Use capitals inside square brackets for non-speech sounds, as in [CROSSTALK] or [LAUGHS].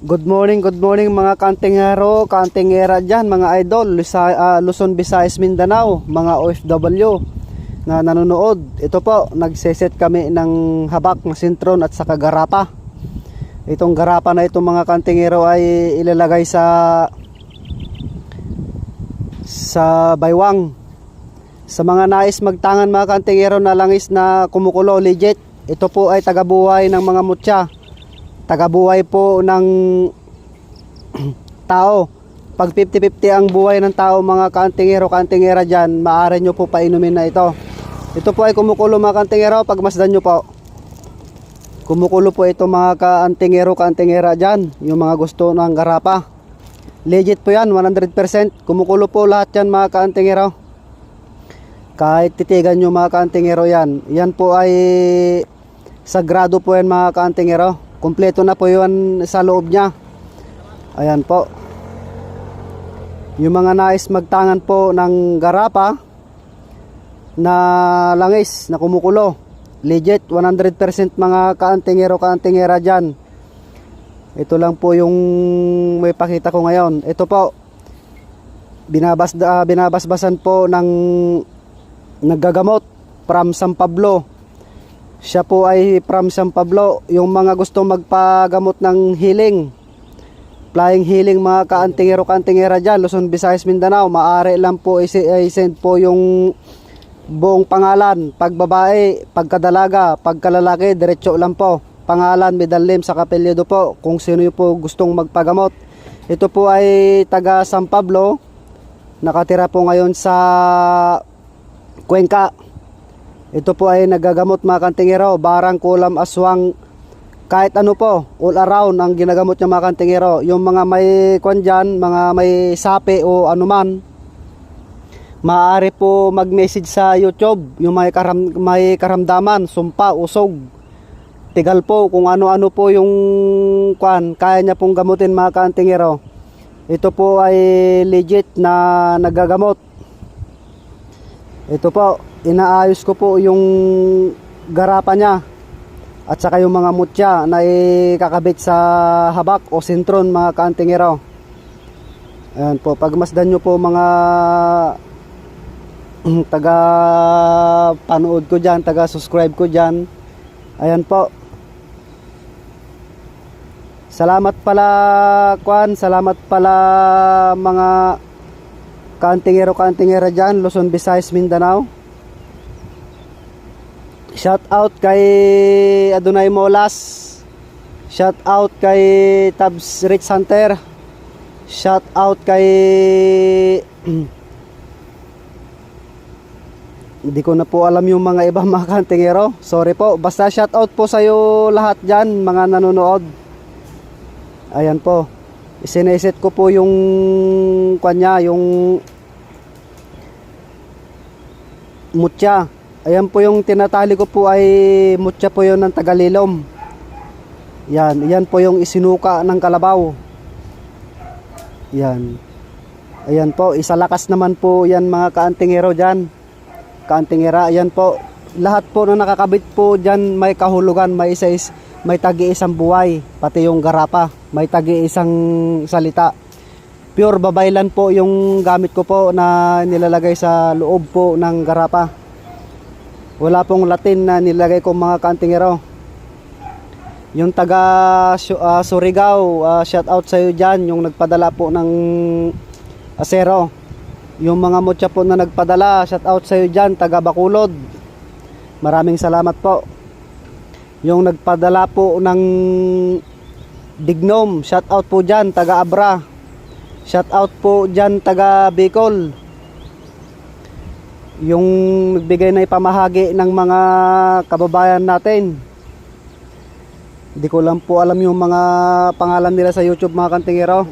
Good morning, good morning mga kantingero, kantingera dyan, mga idol, Lusa, ah, Luzon, Visayas, Mindanao, mga OFW na nanonood. Ito po, nagseset kami ng habak ng sintron at saka garapa. Itong garapa na itong mga kantingero ay ilalagay sa sa baywang. Sa mga nais magtangan mga kantingero na langis na kumukulo legit, ito po ay tagabuhay ng mga mutya tagabuhay po ng [CLEARS THROAT] tao. Pag 50-50 ang buhay ng tao, mga kantingero, kantingera dyan, maaari nyo po painumin na ito. Ito po ay kumukulo mga kantingero, pagmasdan nyo po. Kumukulo po ito mga kantingero, kantingera dyan, yung mga gusto ng garapa. Legit po yan, 100%. Kumukulo po lahat yan mga kantingero. Kahit titigan nyo mga kantingero yan. Yan po ay sagrado po yan mga kantingero. Kompleto na po yun sa loob niya. Ayan po. Yung mga nais magtangan po ng garapa na langis na kumukulo. Legit 100% mga kaantingero kaantingera dyan. Ito lang po yung may pakita ko ngayon. Ito po. Binabas, ah, binabasbasan po ng naggagamot from San Pablo. Siya po ay from San Pablo. Yung mga gusto magpagamot ng healing. Flying healing mga kaantingero kaantingera dyan. Luzon, Visayas, Mindanao. Maaari lang po i-send po yung buong pangalan. Pag babae, pagkadalaga, pagkalalaki, diretso lang po. Pangalan, middle name, sa kapelyedo po. Kung sino po gustong magpagamot. Ito po ay taga San Pablo. Nakatira po ngayon sa Cuenca. Ito po ay nagagamot mga kantingero, barang, kulam, aswang, kahit ano po, all around ang ginagamot niya mga kantingero. Yung mga may kwan dyan, mga may sape o anuman, maaari po mag-message sa YouTube, yung may, karam, may karamdaman, sumpa, usog, tigal po, kung ano-ano po yung kwan, kaya niya pong gamutin mga kantingero. Ito po ay legit na nagagamot. Ito po, inaayos ko po yung garapa niya at saka yung mga mutya na ikakabit sa habak o sintron mga kaantingero. Ayan po, pagmasdan nyo po mga [CLEARS THROAT] taga panood ko dyan, taga subscribe ko dyan. Ayan po. Salamat pala Kwan, salamat pala mga kaantingero kaantingera dyan, Luzon, Visayas, Mindanao. Shout out kay Adonai Molas. Shout out kay Tabs Rich Hunter. Shout out kay [CLEARS THROAT] Hindi ko na po alam yung mga ibang [LAUGHS] mga kantingero. Sorry po. Basta shout out po sa iyo lahat diyan, mga nanonood. Ayan po. Isineset ko po yung kanya, yung mutya. Ayan po yung tinatali ko po ay mutya po yon ng tagalilom. Yan, yan po yung isinuka ng kalabaw. Yan. Ayan po, isalakas naman po yan mga kaantingero dyan. Kaantingera, ayan po. Lahat po na nakakabit po dyan may kahulugan, may isa is, may tagi-isang buhay, pati yung garapa, may tagi-isang salita. Pure babaylan po yung gamit ko po na nilalagay sa loob po ng garapa. Wala pong Latin na nilagay ko mga kantingero. Yung taga ah, Surigao, ah, shout out sa iyo diyan, yung nagpadala po ng asero. Yung mga mutya po na nagpadala, shout out sa iyo diyan, taga Bacolod. Maraming salamat po. Yung nagpadala po ng Dignom, shout out po diyan, taga Abra. Shout out po diyan taga Bicol yung nagbigay na ipamahagi ng mga kababayan natin. Hindi ko lang po alam yung mga pangalan nila sa YouTube mga kantingero.